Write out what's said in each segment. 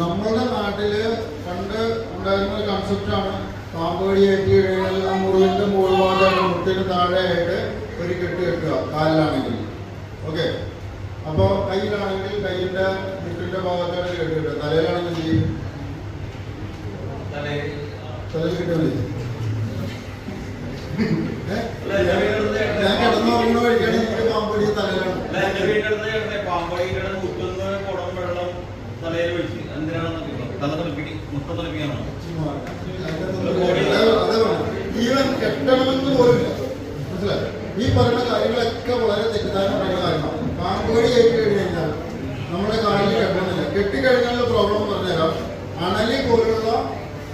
നമ്മളുടെ നാട്ടിൽ പണ്ട് ഉണ്ടായിരുന്ന ഒരു കൺസെപ്റ്റാണ് പാമ്പ് കടി ഏറ്റി ആ മുറിവിന്റെ മുഴുവനായിട്ട് മുട്ടിന് താഴെയായിട്ട് ഒരു കെട്ട് കെട്ടുക കാലിലാണെങ്കിൽ. ഓക്കെ അപ്പോൾ കയ്യിലാണെങ്കിൽ കയ്യിന്റെ മുട്ടിന്റെ ഭാഗത്തായിട്ട് കെട്ട് കെട്ടുക. തലയിലാണെങ്കിൽ ചെയ്യും? തലയിൽ. തലയിൽ കെട്ടണമെന്ന് പോലുമില്ല. മനസ്സിലായോ? ഈ പറയുന്ന കാര്യങ്ങളൊക്കെ വളരെ തെറ്റിദ്ധാരണ കാര്യമാണ് പാമ്പുകടി ഏറ്റ് കഴിഞ്ഞാൽ നമ്മുടെ കാലിൽ കെട്ടണമെന്നില്ല. കെട്ടിക്കഴിഞ്ഞാലുള്ള പ്രോബ്ലം പറഞ്ഞുതരാം അണലി പോലുള്ള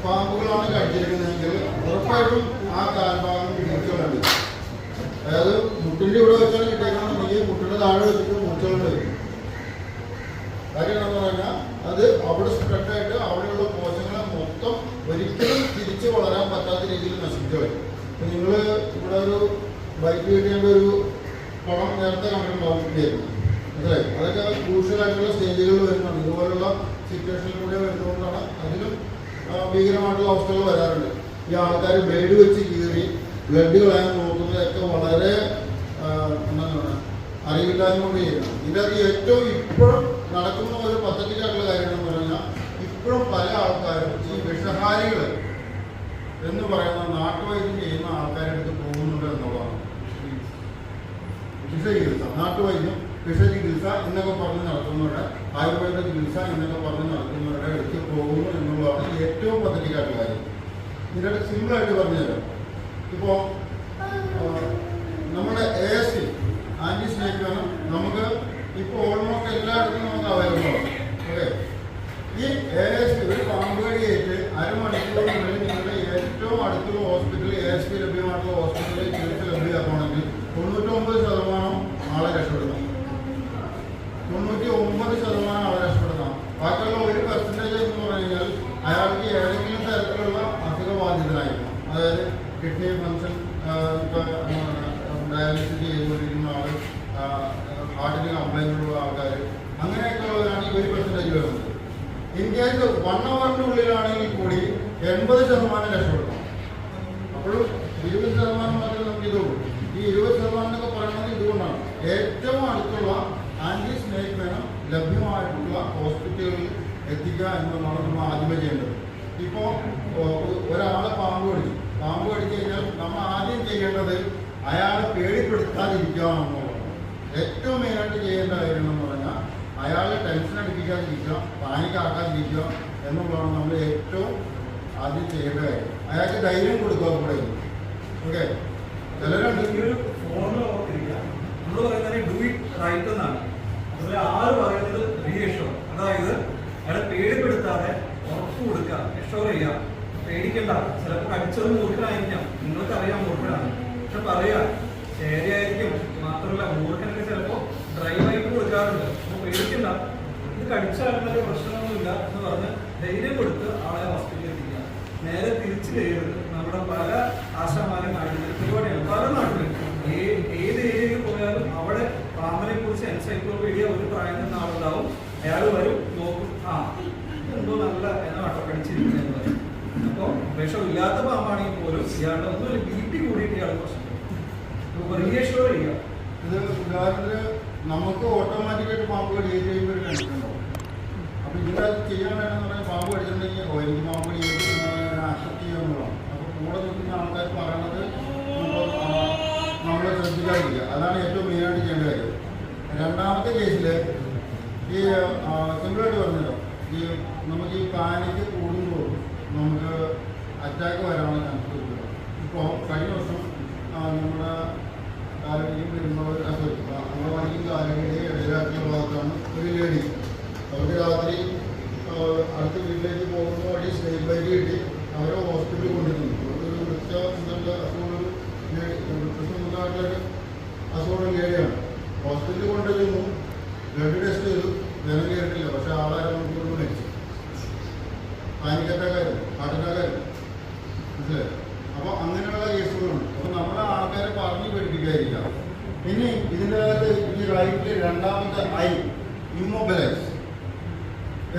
പാമ്പുകളാണ് കടിച്ചിരിക്കുന്നതെങ്കിൽ ഉറപ്പായിട്ടും ആ കാൽഭാഗം പിടിച്ചുകൊണ്ടുണ്ട് അതായത് മുട്ടിന്റെ ഇവിടെ വെച്ചാണ് കിട്ടിയേക്കണമെന്നുണ്ടെങ്കിൽ മുട്ടിന്റെ താഴെ വെച്ചിട്ട് മുറിച്ചുകൊണ്ട് വരും കാര്യം എന്ന് പറഞ്ഞാൽ അത് അവിടെ സ്പ്രെഡായിട്ട് അവിടെയുള്ള കോശങ്ങളെ മൊത്തം ഒരിക്കലും തിരിച്ചു വളരാൻ പറ്റാത്ത രീതിയിൽ കളയും. ഇപ്പം നിങ്ങൾ ഇവിടെ ഒരു ബൈക്ക് കിട്ടേണ്ട ഒരു പണം നേരത്തെ കണ്ടിട്ടുണ്ടാവും കിട്ടിയായിരുന്നു മനസ്സിലായി? അതൊക്കെ ക്രൂഷ്യലായിട്ടുള്ള സ്റ്റേജുകളിൽ വരുന്നുണ്ട് ഇതുപോലുള്ള സിറ്റുവേഷനിൽ കൂടെ വരുന്നതുകൊണ്ടാണ് അതിലും ഭീകരമായിട്ടുള്ള അവസ്ഥകൾ വരാറുണ്ട്. ഈ ആൾക്കാർ ബ്ലേഡ് വെച്ച് കീറി ബ്ലഡ് കളയാൻ നോക്കുന്നതൊക്കെ വളരെ എന്താണ് അറിവില്ലായ്മ കൊണ്ട് ചെയ്യുന്നത് ഇതിനകത്ത് ഏറ്റവും ഇപ്പോഴും നടക്കുന്ന ഒരു പദ്ധതിക്കായിട്ടുള്ള കാര്യം എന്ന് പറഞ്ഞാൽ ഇപ്പോഴും പല ആൾക്കാരും ഈ വിഷഹാരികൾ എന്ന് പറയുന്ന നാട്ടുവൈദ്യം ചെയ്യുന്ന ആൾക്കാരുടെ അടുത്ത് പോകുന്നുണ്ട് എന്നുള്ളതാണ്. വിഷചികിത്സ നാട്ടുവൈദ്യം വിഷചികിത്സ എന്നൊക്കെ പറഞ്ഞ് നടത്തുന്നവരുടെ ആയുർവേദ ചികിത്സ എന്നൊക്കെ പറഞ്ഞ് നടത്തുന്നവരുടെ അടുത്ത് പോകുന്നു എന്നുള്ളതാണ് ഏറ്റവും പദ്ധതിക്കായിട്ടുള്ള കാര്യം. ഇതിനകത്ത് സിമ്പിളായിട്ട് പറഞ്ഞുതരാം. ഇപ്പോൾ നമ്മുടെ A S C anti snake നമുക്ക് ഇപ്പോൾ ഓൾമോസ്റ്റ് എല്ലായിടത്തും നമുക്ക് അവൈലബിൾ ആണ്. ഓക്കെ ഈ എ എസ് സി ഒരു പാമ്പ് കടിയേറ്റ് അരമണിക്കൂറിനുള്ളിൽ നിങ്ങളുടെ ഏറ്റവും അടുത്തുള്ള ഹോസ്പിറ്റലിൽ എ എസ് പി ലഭ്യമായിട്ടുള്ള ഹോസ്പിറ്റലിൽ ചികിത്സ ലഭ്യമാക്കുകയാണെങ്കിൽ തൊണ്ണൂറ്റൊമ്പത് ശതമാനം ആളെ രക്ഷപ്പെടുത്താം തൊണ്ണൂറ്റി ഒമ്പത് ശതമാനം ആളെ രക്ഷപ്പെടുത്താം ബാക്കിയുള്ള ഒരു പെർസെന്റേജ് എന്ന് പറഞ്ഞു കഴിഞ്ഞാൽ അയാൾക്ക് ഏതെങ്കിലും തരത്തിലുള്ള അസുഖബാധിതനായിരിക്കും അതായത് കിഡ്നി ഫങ്ഷൻ ഡയാലിസിസ് ചെയ്തുകൊണ്ടിരിക്കുന്ന ആൾ ഹാർട്ടിന് കംപ്ലൈന്റ് ഉള്ള ആൾക്കാർ അങ്ങനെയൊക്കെയുള്ളവരാണ് ഈ ഒരു പെർസെന്റേജ് വരുന്നത് ഇൻ വൺ അവറിന്റെ ഉള്ളിലാണെങ്കിൽ കൂടി എൺപത് ശതമാനം രക്ഷപ്പെടും അപ്പോഴും ഇരുപത് ശതമാനം മാത്രമേ നമുക്ക് ഇതുള്ളൂ. ഈ ഇരുപത് ശതമാനം എന്നൊക്കെ പറയുന്നത് ഇതുകൊണ്ടാണ്. ഏറ്റവും അടുത്തുള്ള ആന്റി സ്നേക് വേണം ലഭ്യമായിട്ടുള്ള ഹോസ്പിറ്റലുകളിൽ എത്തിക്കുക എന്നുള്ളതാണ് നമ്മൾ ആദ്യമേ ചെയ്യേണ്ടത്. ഇപ്പോൾ ഒരാളെ പാമ്പ് കടിച്ചു. പാമ്പ് കടിച്ചു കഴിഞ്ഞാൽ നമ്മൾ ആദ്യം ചെയ്യേണ്ടത് അയാളെ പേടിപ്പെടുത്താതിരിക്കുക എന്നുള്ളതാണ്. ഏറ്റവും മെയിനായിട്ട് ചെയ്യേണ്ട കാര്യം പറഞ്ഞാൽ അയാളെ ടെൻഷൻ അടിപ്പിക്കാതിരിക്കുക പാനിക് ആക്കാതിരിക്കുക എന്നുള്ളതാണ് നമ്മൾ ഏറ്റവും ആദ്യം ചെയ്യേണ്ട കാര്യം. അയാൾക്ക് ധൈര്യം കൊടുക്കുക കൂടെ ഓക്കെ ചിലരുണ്ട് ഈ പറയുന്നത് ഡു ഇറ്റ് റൈറ്റ് എന്നാണ്. അതുപോലെ ആറ് പറയുന്നത് റീഎഷോർ അതായത് അയാളെ പേടിപ്പെടുത്താതെ ഉറപ്പ് കൊടുക്കുക എഷോർ ചെയ്യുക. പേടിക്കണ്ട. ചിലപ്പോൾ കടിച്ചത് മൂർഖനായിരിക്കാം. നിങ്ങൾക്ക് അറിയാം മൂർഖനാണ്. പക്ഷെ പറയാ ശരിയായിരിക്കും. മാത്രമല്ല മൂർഖനൊക്കെ ചിലപ്പോൾ ഡ്രൈവായിട്ട് കൊടുക്കാറുണ്ട്. പേടിക്കണ്ട. ഇത് കടിച്ചാലും പ്രശ്നമൊന്നുമില്ല എന്ന് പറഞ്ഞ് ധൈര്യം കൊടുത്ത് ആളെ ഹോസ്പിറ്റലിൽ എത്തിക്കുക. നേരെ തിരിച്ചു ചെയ്യരുത് നമ്മുടെ പല ആശാമാരും നാട്ടിൽ പരിപാടിയാണ് പല നാട്ടിലും. ഏത് ഏരിയയിൽ പോയാലും അവിടെ പാമ്പനെ കുറിച്ച് എൻസൈക്ലോപീഡിയ ഒരു പ്രായം നിന്ന ആളുണ്ടാവും. അയാൾ വരും നോക്കും. ആ എന്തോ നല്ല എന്നെ വട്ടപ്പടിച്ചിരിക്കുന്നതെന്ന് പറയും. അപ്പോൾ വിഷമില്ലാത്ത പാമ്പാണെങ്കിൽ പോലും ഇയാളുടെ ഒന്നുമില്ല. ബി പി കൂടിയിട്ട് ഇയാൾ പ്രശ്നം. റീഅഷ്യൂർ ചെയ്യുക ഇത് ഉദാഹരണത്തിന് നമുക്ക് ഓട്ടോമാറ്റിക്കായിട്ട് പാമ്പ് കടി കഴിയുമ്പോൾ ഒരു ഉണ്ടാവും. അപ്പോൾ ഇതിനകത്ത് ചെയ്യാൻ വേണമെന്ന് പറഞ്ഞാൽ പാമ്പ് കടിച്ചിട്ടുണ്ടെങ്കിൽ ഓ എനിക്ക് പാമ്പ് കടി അക്സെപ്റ്റ് ചെയ്യാവുന്നതാണ് അപ്പോൾ കൂടെ നിൽക്കുന്ന ആൾക്കാർ പറയണത് നമ്മൾ ശ്രദ്ധിക്കാറില്ല അതാണ് ഏറ്റവും മെയിനായിട്ട് ചെയ്യേണ്ട കാര്യം. രണ്ടാമത്തെ കേസിൽ ഈ സിമ്പിളായിട്ട് പറഞ്ഞല്ലോ. ഈ നമുക്ക് ഈ പാനിക്ക് കൂടുമ്പോൾ നമുക്ക് അറ്റാക്ക് വരാനുള്ള ചാൻസ് ഇപ്പോൾ കഴിഞ്ഞ ദിവസം നമ്മുടെ ആരോഗ്യം വരുമ്പോൾ അംഗൻവാടിക്കും ആരോഗ്യ ഇടയിലാക്കിയ ഭാഗത്താണ് ഒരു ലേഡി അവർക്ക് രാത്രി അടുത്ത വീട്ടിലേക്ക് പോകുന്ന വഴി സ്നേക് ബൈക്ക് കിട്ടി. അവരെ ഹോസ്പിറ്റലിൽ കൊണ്ടുവരുന്നു ഒരു വൃത്ത എന്നുള്ള അസുഖമുള്ളൊരു വൃത്തസംബന്ധമായിട്ടൊരു അസുഖമുള്ള ലേഡിയാണ് ഹോസ്പിറ്റലിൽ കൊണ്ടുവരുന്നു ബ്ലഡ് ടെസ്റ്റ് ചെയ്തു വില കയറിയിട്ടില്ല പക്ഷെ ആളെ മണിക്കൂർ മരിച്ചു പാനിക് അറ്റാക്കായിരുന്നു ഹാർട്ട് അറ്റാക്കായിരുന്നു മനസ്സിലായോ അപ്പോൾ അങ്ങനെയുള്ള കേസുകളുണ്ട് അപ്പോൾ നമ്മുടെ ആൾക്കാരെ പറഞ്ഞു പഠിപ്പിക്കാതിരിക്കാം ഇനി ഇതിന്റെ അകത്ത് ഈ റൈറ്റിൽ രണ്ടാമത്തെ ഐ ഇമ്മൊബിലൈസ്.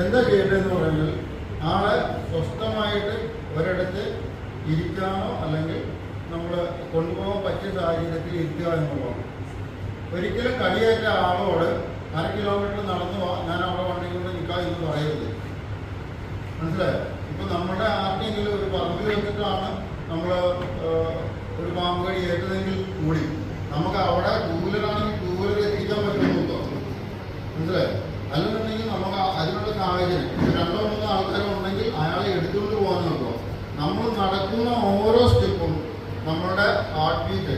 എന്താ ചെയ്യേണ്ടതെന്ന് പറഞ്ഞാൽ ആളെ സ്വസ്ഥമായിട്ട് ഒരിടത്ത് ഇരിക്കാനോ അല്ലെങ്കിൽ നമ്മൾ കൊണ്ടുപോകാൻ പറ്റിയ സാഹചര്യത്തിൽ ഇരിക്കുക എന്നുള്ളതാണ്. ഒരിക്കലും കളിയേറ്റ ആളോട് അര കിലോമീറ്റർ നടന്നു ഞാൻ അവിടെ വണ്ടി കൊണ്ട് നിൽക്കാം എന്ന് പറയരുത്. മനസ്സിലായോ? ഇപ്പൊ നമ്മുടെ ആർക്കെങ്കിലും ഒരു പറമ്പ് വെച്ചിട്ടാണ് നമ്മൾ ഒരു പാമ്പ് കടി ഏറ്റതെങ്കിൽ കൂടി. നമുക്ക് അവിടെ ടൂവീലറാണെങ്കിൽ ടൂവീലർ എത്തിക്കാൻ പറ്റുമെന്നോ മനസ്സിലായോ? അല്ലെന്നുണ്ടെങ്കിൽ നമുക്ക് അതിനുള്ള സാഹചര്യം. രണ്ടോ മൂന്നോ ആൾക്കാരോ ഉണ്ടെങ്കിൽ അയാളെ എടുത്തുകൊണ്ട് പോകാൻ നമ്മൾ നടക്കുന്ന ഓരോ സ്റ്റെപ്പും നമ്മുടെ ഹാർട്ട് ബീറ്റ്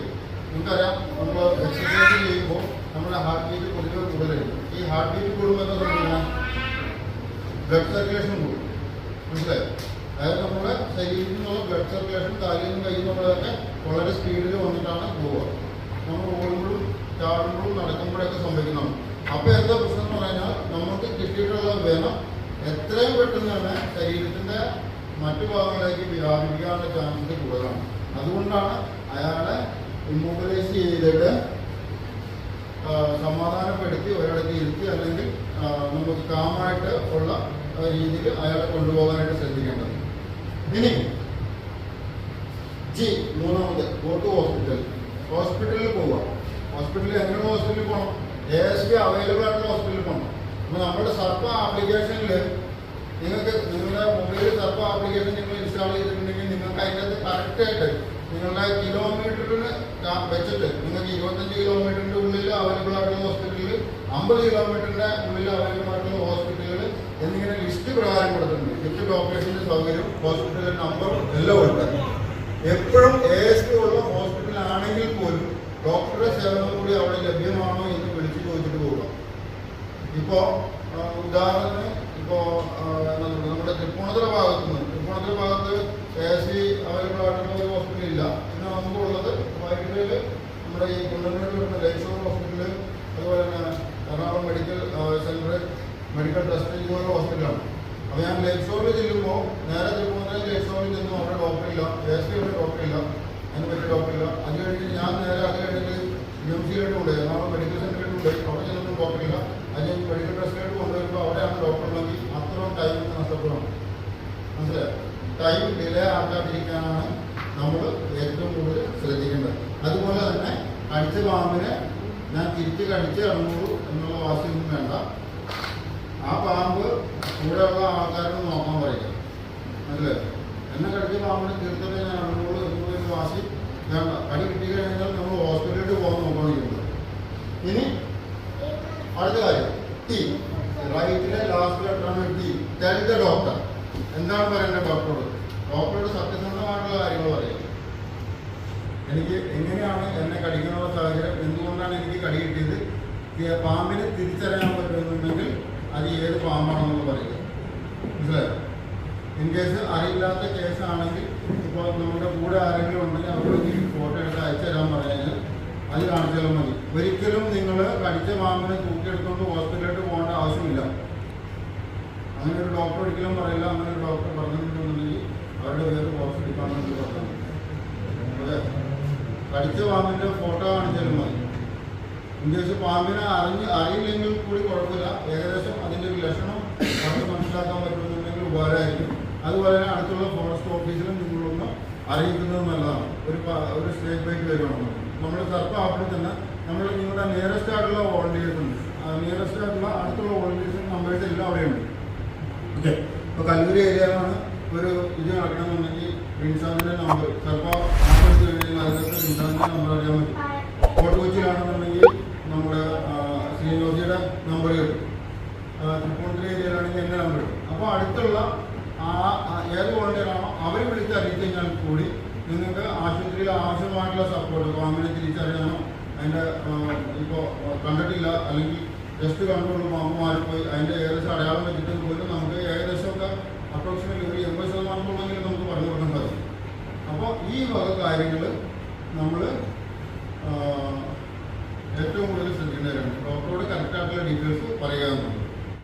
നമുക്കറിയാം നമ്മൾ എക്സസൈസ് ചെയ്യുമ്പോൾ നമ്മുടെ ഹാർട്ട് ബീറ്റ് പൊതുവെ കൂടുതലുണ്ട് ഈ ഹാർട്ട് ബീറ്റ് കൂടുമ്പോൾ എന്താ പറയുക ബ്ലഡ് സർക്കുലേഷൻ കൂടും. മനസ്സിലായോ? അതായത് നമ്മുടെ ശരീരത്തിൽ ബ്ലഡ് സർക്കുലേഷൻ കാലിൽ നിന്നും കയ്യിൽ വളരെ സ്പീഡിൽ വന്നിട്ടാണ് പോവുക. നമ്മൾ ഓടുമ്പോഴും ചാടുമ്പോഴും നടക്കുമ്പോഴൊക്കെ സംഭവിക്കുന്നതാണ് അപ്പോൾ എന്താ പ്രശ്നം എന്ന് പറഞ്ഞാൽ നമുക്ക് കിട്ടിയിട്ടുള്ള വേണം. എത്രയും പെട്ടെന്ന് തന്നെ ശരീരത്തിന്റെ മറ്റു ഭാഗങ്ങളിലേക്ക് വ്യാപിക്കാനുള്ള ചാൻസസ് കൂടുതലാണ്. അതുകൊണ്ടാണ് അയാളെ ഇമ്മൊബിലൈസ് ചെയ്തിട്ട് സമാധാനപ്പെടുത്തി ഒരിടത്ത് ഇരുത്തി അല്ലെങ്കിൽ നമുക്ക് കാമായിട്ട് ഉള്ള രീതിയിൽ അയാളെ കൊണ്ടുപോകാനായിട്ട് ശ്രദ്ധിക്കേണ്ടത് ഇനി ജി മൂന്നാമത് ഗോ ടു ഹോസ്പിറ്റൽ ഹോസ്പിറ്റലിൽ പോവുക ഹോസ്പിറ്റലിൽ എങ്ങനെ ഹോസ്പിറ്റലിൽ പോകണം എ എസ് ബി അവൈലബിൾ ആയിട്ടുള്ള ഹോസ്പിറ്റലിൽ പോകണം അപ്പോൾ നമ്മുടെ സർപ്പ ആപ്ലിക്കേഷനിൽ നിങ്ങൾക്ക് നിങ്ങളുടെ മൊബൈലിൽ സർപ്പ ആപ്ലിക്കേഷൻ നിങ്ങൾ ഇൻസ്റ്റാൾ ചെയ്തിട്ടുണ്ടെങ്കിൽ നിങ്ങൾക്ക് അതിന്റെ കറക്റ്റായിട്ട് നിങ്ങളുടെ കിലോമീറ്ററിന് വെച്ചിട്ട് നിങ്ങൾക്ക് ഇരുപത്തഞ്ച് കിലോമീറ്ററിന്റെ ഉള്ളിൽ അവൈലബിൾ ആയിട്ടുള്ള ഹോസ്പിറ്റലിൽ അമ്പത് കിലോമീറ്ററിന്റെ ഉള്ളിൽ അവൈലബിൾ ആയിട്ടുള്ള ഹോസ്പിറ്റലുകൾ എന്നിങ്ങനെ ലിസ്റ്റ് പ്രകാരം കൊടുത്തിട്ടുണ്ട്. വിത്ത് ഡോക്ടേഴ്സിന്റെ സൗകര്യം ഹോസ്പിറ്റലിന്റെ നമ്പർ എല്ലാം ഉണ്ട്. എപ്പോഴും എ എസ് ബി ഉള്ള ഹോസ്പിറ്റലാണെങ്കിൽ പോലും ഡോക്ടറുടെ സേവനം കൂടി അവിടെ ലഭ്യമാണോ എന്ന് വിളിച്ചു ചോദിച്ചിട്ട് പോവുക. ഇപ്പോൾ ഉദാഹരണത്തിന് ഇപ്പോൾ നമ്മുടെ തൃപ്പൂണിത്തുറ ഭാഗത്ത് നിന്ന് തൃപ്പൂണിത്തുറ ഭാഗത്ത് എ എസ് സി അവൈലബിൾ ആയിട്ടുള്ള ഒരു ഹോസ്പിറ്റൽ ഇല്ല പിന്നെ നമുക്കുള്ളത് വൈകിട്ടിൽ നമ്മുടെ ഈ കുണ്ടന്നൂരിൽ വരുന്ന ലൈഫ് ഹോസ്പിറ്റൽ അതുപോലെ തന്നെ Ernakulam medical centre medical trust ഇതുപോലുള്ള ഹോസ്പിറ്റലാണ് അപ്പോൾ ഞാൻ ലൈഫ് സ്റ്റോറിൽ ചെല്ലുമ്പോൾ നേരെ തൃപ്പൂണിത്തുറ ലൈഫ് സ്റ്റോറിൽ ചെന്നു അവിടെ ഡോക്ടറില്ല എ എസ് സിയുടെ ഡോക്ടറില്ല അതിന് പറ്റിയ ഡോക്ടറില്ല അത് കഴിഞ്ഞിട്ട് ഞാൻ നേരെ അത് കഴിഞ്ഞിട്ട് യു എം സിയിലോട്ട് കൊണ്ടുപോയി എറണാകുളം മെഡിക്കൽ സെന്ററിലോട്ട് കൊണ്ടുപോയി അവിടെ ചെന്നിട്ടും ഡോക്ടറില്ല അത് ഞാൻ മെഡിക്കൽ ട്രസ്റ്റിലോട്ട് കൊണ്ടുവരുമ്പോൾ അവിടെയാണ് ഡോക്ടർ ഉണ്ടെങ്കിൽ അത്രയും ടൈം നഷ്ടപ്പെടണം മനസ്സിലായോ ടൈം ഡിലേ ആക്കാതിരിക്കാനാണ് നമ്മൾ ഏറ്റവും കൂടുതൽ ശ്രദ്ധിക്കേണ്ടത് അതുപോലെ തന്നെ കടിച്ച പാമ്പിനെ ഞാൻ തിരിച്ച് കടിച്ച് ഇറങ്ങുള്ളൂ എന്നുള്ള വാശിയൊന്നും വേണ്ട. ആ പാമ്പ് കൂടെയുള്ള ആൾക്കാരോട് നോക്കാൻ പറയുക അല്ലേ എന്നെ കടിച്ച പാമ്പിനെ തീർത്തിട്ട് ഞാൻ ഇറങ്ങുള്ളൂ എന്നുള്ളൊരു വാശി വേണ്ട. കടി കിട്ടി കഴിഞ്ഞാൽ നമ്മൾ ഹോസ്പിറ്റലിൽ പോകാൻ നോക്കണമെന്നുണ്ട് ഇനി അടുത്ത കാര്യം. ടി. ലാസ്റ്റ് ലെറ്ററാണ് ടി. Tell doctor. എന്താണ് പറയേണ്ടത് ഡോക്ടറോട്? ഡോക്ടറോട് സത്യസന്ധമായിട്ടുള്ള കാര്യങ്ങൾ പറയാം. എനിക്ക് എങ്ങനെയാണ് എന്നെ കടിക്കാനുള്ള സാഹചര്യം? എന്തുകൊണ്ടാണ് എനിക്ക് കടി കിട്ടിയത്? പാമ്പിനെ തിരിച്ചറിയാൻ പറ്റുന്നുണ്ടെങ്കിൽ അത് ഏത് പാമ്പാണെന്ന് പറയുക. മനസ്സിലായോ? ഇൻ കേസ് അറിയില്ലാത്ത കേസാണെങ്കിൽ ഇപ്പോൾ നമ്മുടെ കൂടെ ആരെങ്കിലും ഉണ്ടെങ്കിൽ അവരോട് ഫോട്ടോ എടുത്ത് അയച്ചു തരാൻ പറഞ്ഞാൽ അത് കാണിച്ചാലും മതി. ഒരിക്കലും നിങ്ങൾ കടിച്ച പാമ്പിനെ തൂക്കിയെടുത്തുകൊണ്ട് ഹോസ്പിറ്റലിലോട്ട് പോകേണ്ട ആവശ്യമില്ല. അങ്ങനെ ഒരു ഡോക്ടർ ഒരിക്കലും പറയില്ല. അങ്ങനെ ഒരു ഡോക്ടർ പറഞ്ഞിട്ടുണ്ടെങ്കിൽ അവരുടെ പേര് ഹോസ്പിറ്റൽ ഡിപ്പാർട്ട്മെന്റിൽ പറഞ്ഞു കടിച്ച പാമ്പിന്റെ ഫോട്ടോ കാണിച്ചാലും മതി. ഇംഗ്ലീഷ് പാമ്പിനെ അറിഞ്ഞ് അറിയില്ലെങ്കിൽ കൂടി കുഴപ്പമില്ല. ഏകദേശം അതിന്റെ ഒരു ലക്ഷണം നമുക്ക് മനസ്സിലാക്കാൻ പറ്റുന്നുണ്ടെങ്കിൽ ഉപകാരമായിരിക്കും. അതുപോലെ തന്നെ അടുത്തുള്ള ഫോറസ്റ്റ് ഓഫീസിലും നിങ്ങളൊന്ന് അറിയിക്കുന്നത് നല്ലതാണ്. ഒരു ഒരു സ്റ്റേറ്റ് ബൈക്ക് വരുവാണ്. നമ്മുടെ സർപ്പ ആപ്പിൽ തന്നെ നമ്മൾ നിങ്ങളുടെ നിയറസ്റ്റ് ആയിട്ടുള്ള വോളണ്ടിയേഴ്സ് ഉണ്ട്. നിയറസ്റ്റ് ആയിട്ടുള്ള അടുത്തുള്ള വോളണ്ടിയേഴ്സിന് നമ്പേഴ്സ് എല്ലാം അവിടെയുണ്ട്. ഓക്കെ ഇപ്പോൾ കല്ലൂരി ഏരിയയിലാണ് ഒരു ഇത് നടക്കണമെന്നുണ്ടെങ്കിൽ റിൻസാദിന്റെ നമ്പർ ചിലപ്പോൾ കഴിഞ്ഞാൽ അതിനകത്ത് നമ്പർ അറിയാൻ പറ്റും. ഫോർട്ട് കൊച്ചിയിലാണെന്നുണ്ടെങ്കിൽ നമ്മുടെ ശ്രീനിവാസിയുടെ നമ്പർ കിട്ടും. തൃപ്പൂണിത്തുറ നമ്പർ അപ്പോൾ അടുത്തുള്ള ആ ഏത് വോളണ്ടിയറാണോ അവരെ വിളിച്ച് കൂടി നിങ്ങൾക്ക് ആശുപത്രിയിൽ ആവശ്യമായിട്ടുള്ള സപ്പോർട്ട് പാമ്പിനെ തിരിച്ചറിയാനോ അതിന്റെ ഇപ്പോൾ കണ്ടിട്ടില്ല അല്ലെങ്കിൽ ജസ്റ്റ് കണ്ടുകൊണ്ട് പാമ്പ് മാറിപ്പോയി അതിന്റെ ഏകദേശം അടയാളം വെച്ചിട്ട് പോലും നമുക്ക് ഏകദേശമൊക്കെ അപ്രോക്സിമേറ്റ്ലി ഒരു എൺപത് ശതമാനത്തോളമെങ്കിലും നമുക്ക് പറഞ്ഞു കൊടുക്കാൻ സാധിക്കും. അപ്പോൾ ഈ വക കാര്യങ്ങൾ നമ്മൾ ഏറ്റവും കൂടുതൽ ശ്രദ്ധിക്കുന്നവരാണ് ഡോക്ടറോട് കറക്റ്റായിട്ടുള്ള ഡീറ്റെയിൽസ് പറയാമെന്നുള്ളത്